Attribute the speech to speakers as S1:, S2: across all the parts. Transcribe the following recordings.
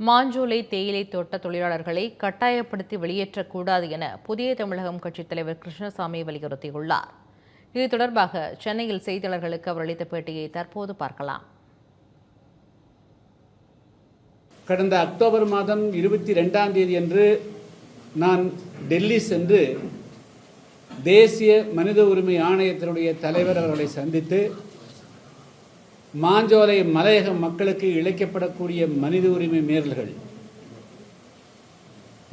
S1: மாஞ்சோலை தேயிலை தோட்ட தொழிலாளர்களை கட்டாயப்படுத்தி வெளியேற்றக்கூடாது என புதிய தமிழகம் கட்சித் தலைவர் கிருஷ்ணசாமி வலியுறுத்தியுள்ளார். இது தொடர்பாக சென்னையில் செய்தியாளர்களுக்கு அவர் அளித்த பேட்டியை தற்போது பார்க்கலாம்.
S2: கடந்த அக்டோபர் மாதம் இருபத்தி ரெண்டாம் தேதி அன்று நான் டெல்லி சென்று தேசிய மனித உரிமை ஆணையத்தினுடைய தலைவர் அவர்களை சந்தித்து மாஞ்சோலை மலையக மக்களுக்கு இழைக்கப்படக்கூடிய மனித உரிமை மீறல்கள்.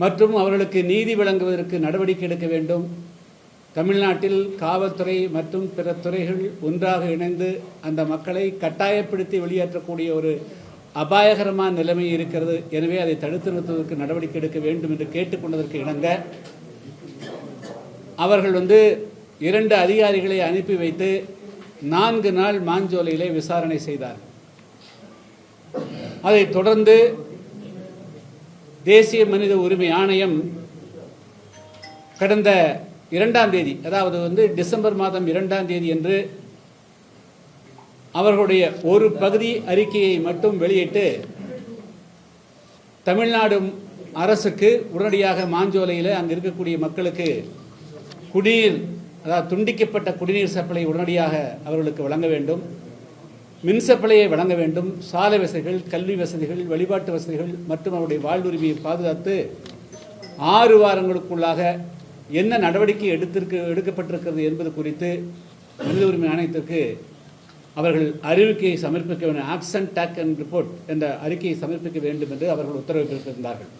S2: மற்றும் அவர்களுக்கு நீதி வழங்குவதற்கு நடவடிக்கை எடுக்க வேண்டும். தமிழ்நாட்டில் காவல்துறை மற்றும் பிற துறைகள் ஒன்றாக இணைந்து அந்த மக்களை கட்டாயப்படுத்தி வெளியேற்றக்கூடிய ஒரு அபாயகரமான நிலைமை இருக்கிறது. எனவே அதை தடுத்து நிறுத்துவதற்கு நடவடிக்கை எடுக்க வேண்டும் என்று கேட்டுக்கொண்டதற்கு இணங்க அவர்கள் வந்து இரண்டு அதிகாரிகளை அனுப்பி வைத்து நான்கு நாள் மாஞ்சோலையிலே விசாரணை செய்தார். அதைத் தொடர்ந்து தேசிய மனித உரிமை ஆணையம் கடந்த இரண்டாம் தேதி அதாவது வந்து டிசம்பர் மாதம் இரண்டாம் தேதி என்று அவர்களுடைய ஒரு பகுதி அறிக்கையை மட்டும் வெளியிட்டு தமிழ்நாடு அரசுக்கு உடனடியாக மாஞ்சோலையில் அங்கு இருக்கக்கூடிய மக்களுக்கு குடிநீர் அதாவது துண்டிக்கப்பட்ட குடிநீர் சப்ளை உடனடியாக அவர்களுக்கு வழங்க வேண்டும். மின் சப்ளையை வழங்க வேண்டும். சாலை வசதிகள் கல்வி வசதிகள் வழிபாட்டு வசதிகள் மற்றும் அவருடைய வாழ்வுரிமையை பாதுகாத்து ஆறு வாரங்களுக்குள்ளாக என்ன நடவடிக்கை எடுத்திருக்கு எடுக்கப்பட்டிருக்கிறது என்பது குறித்து மனித உரிமை ஆணையத்திற்கு அவர்கள் அறிவிக்கையை சமர்ப்பிக்க வேண்டும். ஆக்சன் டேக் அண்ட் ரிப்போர்ட் என்ற அறிக்கையை சமர்ப்பிக்க வேண்டும் என்று அவர்கள் உத்தரவு பிறப்பித்திருந்தார்கள்